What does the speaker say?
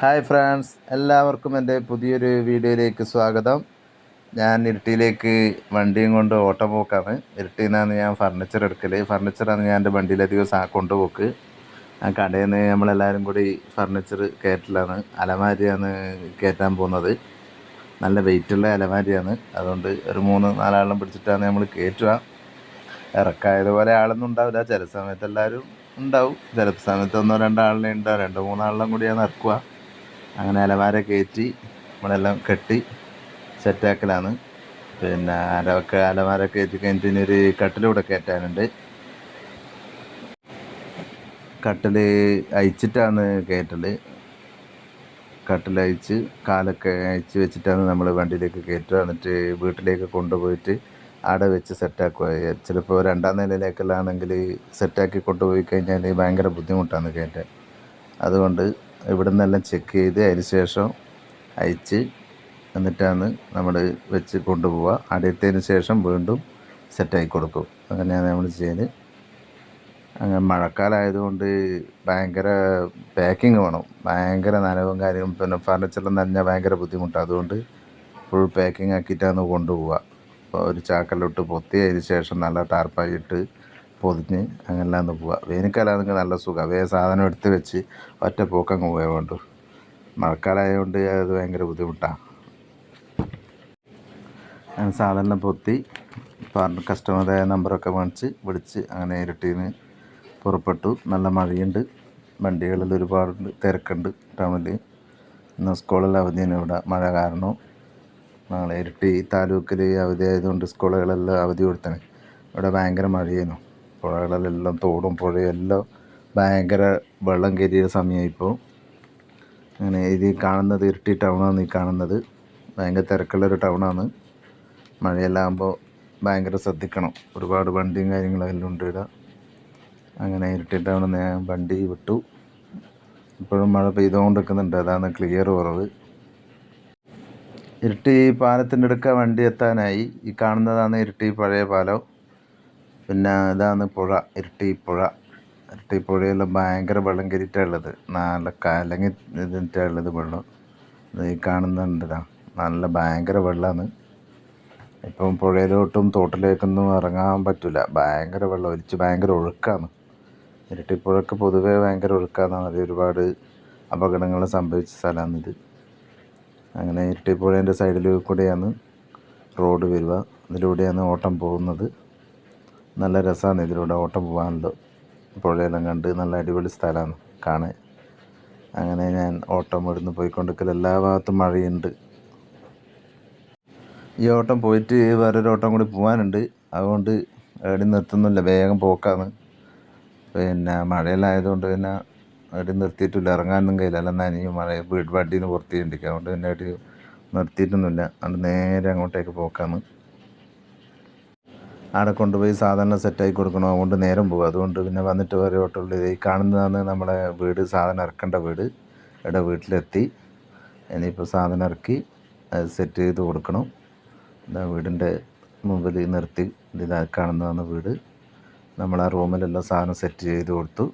Hi friends എല്ലാവർക്കും എന്റെ പുതിയൊരു വീഡിയോയിലേക്ക് സ്വാഗതം. ഞാൻ ഇരിട്ടിയിലേക്ക് വണ്ടിയും കൊണ്ട് ഓട്ടം പോക്കാണ്. ഇരിട്ടിയിൽ നിന്നാണ് ഞാൻ ഫർണിച്ചർ എടുക്കൽ ഫർണിച്ചറാണ് ഞാൻ എന്റെ വണ്ടിയിലധികം സാ കൊണ്ടുപോക്ക് ആ കടയിൽ നിന്ന് നമ്മളെല്ലാവരും കൂടി ഫർണിച്ചർ കയറ്റലാണ്. അലമാരിയാണ് കയറ്റാൻ പോകുന്നത്. നല്ല വെയിറ്റുള്ള അലമാരിയാണ്. അതുകൊണ്ട് ഒരു മൂന്ന് നാലാളും പിടിച്ചിട്ടാണ് നമ്മൾ കയറ്റുക. ഇറക്കായതുപോലെ ആളൊന്നും ഉണ്ടാവില്ല. ചില സമയത്ത് എല്ലാവരും ഉണ്ടാവും. ചില സമയത്ത് ഒന്നോ രണ്ടാളിനെ ഉണ്ടാവും. രണ്ടോ കൂടി ഞാൻ ഇറക്കുക. അങ്ങനെ അലമാര കയറ്റി നമ്മളെല്ലാം കെട്ടി സെറ്റാക്കലാണ് പിന്നെ അലവൊക്കെ അലമാര കയറ്റി കഴിഞ്ഞിട്ട് ഒരു കട്ടിലൂടെ കയറ്റാനുണ്ട്. കട്ടിൽ അയച്ചിട്ടാണ് കയറ്റൽ കട്ടിലയച്ച് കാലൊക്കെ അയച്ച് വെച്ചിട്ടാണ് നമ്മൾ വണ്ടിയിലേക്ക് കയറ്റുക. എന്നിട്ട് വീട്ടിലേക്ക് കൊണ്ടുപോയിട്ട് അവിടെ വെച്ച് സെറ്റാക്കുക ചിലപ്പോൾ രണ്ടാം നിലയിലേക്കെല്ലാം ആണെങ്കിൽ സെറ്റാക്കി കൊണ്ടുപോയി കഴിഞ്ഞാൽ ഭയങ്കര ബുദ്ധിമുട്ടാണ് കയറ്റാൻ. അതുകൊണ്ട് ഇവിടെ നിന്നെല്ലാം ചെക്ക് ചെയ്ത് അതിന് ശേഷം അയച്ച് എന്നിട്ടാണ് നമ്മൾ വെച്ച് കൊണ്ടുപോവുക. അടയത്തതിന് ശേഷം വീണ്ടും സെറ്റാക്കി കൊടുക്കും. അങ്ങനെയാണ് നമ്മൾ ചെയ്യുന്നത് അങ്ങനെ മഴക്കാലമായതുകൊണ്ട് ഭയങ്കര പാക്കിങ് വേണം. ഭയങ്കര നനവും കാര്യവും പിന്നെ ഫർണിച്ചറിൽ നനഞ്ഞാൽ ഭയങ്കര ബുദ്ധിമുട്ടാണ് അതുകൊണ്ട് ഫുൾ പാക്കിംഗ് ആക്കിയിട്ടാണ് കൊണ്ടുപോവുക. ഒരു ചാക്കല്ലോട്ട് പൊത്തി അതിന് ശേഷം നല്ല ടാർപ്പായി ഇട്ട് പൊതിഞ്ഞ് അങ്ങനെല്ലാം പോവുക വേനൽക്കാലമാണെങ്കിൽ നല്ല സുഖമാണ് വേഗം സാധനം എടുത്ത് വെച്ച് ഒറ്റ പോക്കങ്ങ് പോയാൽ വേണ്ടു. മഴക്കാലമായതുകൊണ്ട് അത് ഭയങ്കര ബുദ്ധിമുട്ടാണ് അങ്ങനെ സാധനം പൊത്തി പറഞ്ഞ കസ്റ്റമറുടെ നമ്പറൊക്കെ മേടിച്ച് വിളിച്ച് അങ്ങനെ ഇരട്ടീന്ന് പുറപ്പെട്ടു. നല്ല മഴയുണ്ട്. വണ്ടികളിൽ ഒരുപാട് തിരക്കുണ്ട്. ടൗണിൽ ഇന്ന് സ്കൂളിൽ അവധിയാണ് ഇവിടെ. മഴ കാരണം നാളെ ഇരട്ടി താലൂക്കിൽ അവധി ആയതുകൊണ്ട് സ്കൂളുകളെല്ലാം അവധി കൊടുത്തണേ ഇവിടെ ഭയങ്കര മഴയായിരുന്നു പുഴകളിലെല്ലാം തോടും പുഴയും എല്ലാം ഭയങ്കര വെള്ളം കയറിയ സമയമായി ഇപ്പോൾ. അങ്ങനെ ഇത് കാണുന്നത് ഇരട്ടി ടൗണാണ് ഈ കാണുന്നത്. ഭയങ്കര തിരക്കുള്ളൊരു ടൗണാണ് മഴയെല്ലാം ആകുമ്പോൾ ഭയങ്കര ശ്രദ്ധിക്കണം. ഒരുപാട് വണ്ടിയും കാര്യങ്ങളെല്ലാം ഉണ്ട് ഇവിടെ. അങ്ങനെ ഇരട്ടി ടൗണിൽ ഞാൻ വണ്ടി വിട്ടു. ഇപ്പോഴും മഴ പെയ്തുകൊണ്ടിരിക്കുന്നുണ്ട്. അതാണ് ക്ലിയർ കുറവ്. ഇരട്ടി പാലത്തിന്റെ അടുക്ക വണ്ടി എത്താനായി. ഈ കാണുന്നതാണ് ഇരട്ടി പഴയ പാലം. പിന്നെ ഇതാണ് പുഴ ഇരട്ടി പുഴ. ഇരട്ടി പുഴയെല്ലാം ഭയങ്കര വെള്ളം കയറിയിട്ടുള്ളത് നല്ല കലങ്ങി ഉള്ളത് വെള്ളം. ഈ കാണുന്നുണ്ടല്ലോ നല്ല ഭയങ്കര വെള്ളമാണ്. ഇപ്പം പുഴയിലോട്ടും തോട്ടിലേക്കൊന്നും ഇറങ്ങാൻ പറ്റില്ല ഭയങ്കര വെള്ളം. ഒലിച്ച് ഭയങ്കര ഒഴുക്കാണ്. ഇരട്ടിപ്പുഴക്ക് പൊതുവേ ഭയങ്കര ഒഴുക്കാന്നാണ് അത് ഒരുപാട് അപകടങ്ങൾ സംഭവിച്ച സ്ഥലമാണ് ഇത്. അങ്ങനെ ഇരട്ടിപ്പുഴേന്റെ സൈഡിൽ കൂടെയാണ് റോഡ് വരിക. അതിലൂടെയാണ് ഓട്ടം പോകുന്നത്. നല്ല രസമാണ് ഇതിലൂടെ ഓട്ടം പോകാനുള്ളത്. പുഴയെല്ലാം കണ്ട് നല്ല അടിപൊളി സ്ഥലമാണ് കാണാൻ. അങ്ങനെ ഞാൻ ഓട്ടം ഇവിടുന്ന് പോയിക്കൊണ്ടിരിക്കൽ. എല്ലാ ഭാഗത്തും മഴയുണ്ട്. ഈ ഓട്ടം പോയിട്ട് വേറൊരു ഓട്ടം കൂടി പോകാനുണ്ട്. അതുകൊണ്ട് എവിടെ നിർത്തുന്നില്ല. വേഗം പോക്കാണ്. പിന്നെ മഴയെല്ലാം ആയതുകൊണ്ട് പിന്നെ എവിടെ നിർത്തിയിട്ടില്ല. ഇറങ്ങാനൊന്നും കയ്യില്ല അല്ല നനയും മഴ വീട് വണ്ടിയിൽ നിന്ന് പുറത്ത് ചെയ്യണ്ടിരിക്കുക അതുകൊണ്ട് പിന്നെ എവിടെ നിർത്തിയിട്ടൊന്നുമില്ല. അതുകൊണ്ട് നേരെ അങ്ങോട്ടേക്ക് പോക്കാണ്. അവിടെ കൊണ്ടുപോയി സാധാരണ സെറ്റാക്കി കൊടുക്കണം. അതുകൊണ്ട് നേരം പോകും. അതുകൊണ്ട് പിന്നെ വന്നിട്ട് വേറെ ഓട്ടമുള്ള ഈ കാണുന്നതാണ് നമ്മുടെ വീട്. സാധനം ഇറക്കേണ്ട വീട്. ഇവിടെ വീട്ടിലെത്തി. ഇനിയിപ്പോൾ സാധനം ഇറക്കി അത് സെറ്റ് ചെയ്ത് കൊടുക്കണം. ഇതാ വീടിന്റെ മുമ്പിൽ നിർത്തി. ഇതാ കാണുന്നതാണ് വീട്. നമ്മൾ ആ റൂമിലെല്ലാം സാധനം സെറ്റ് ചെയ്ത് കൊടുത്തു.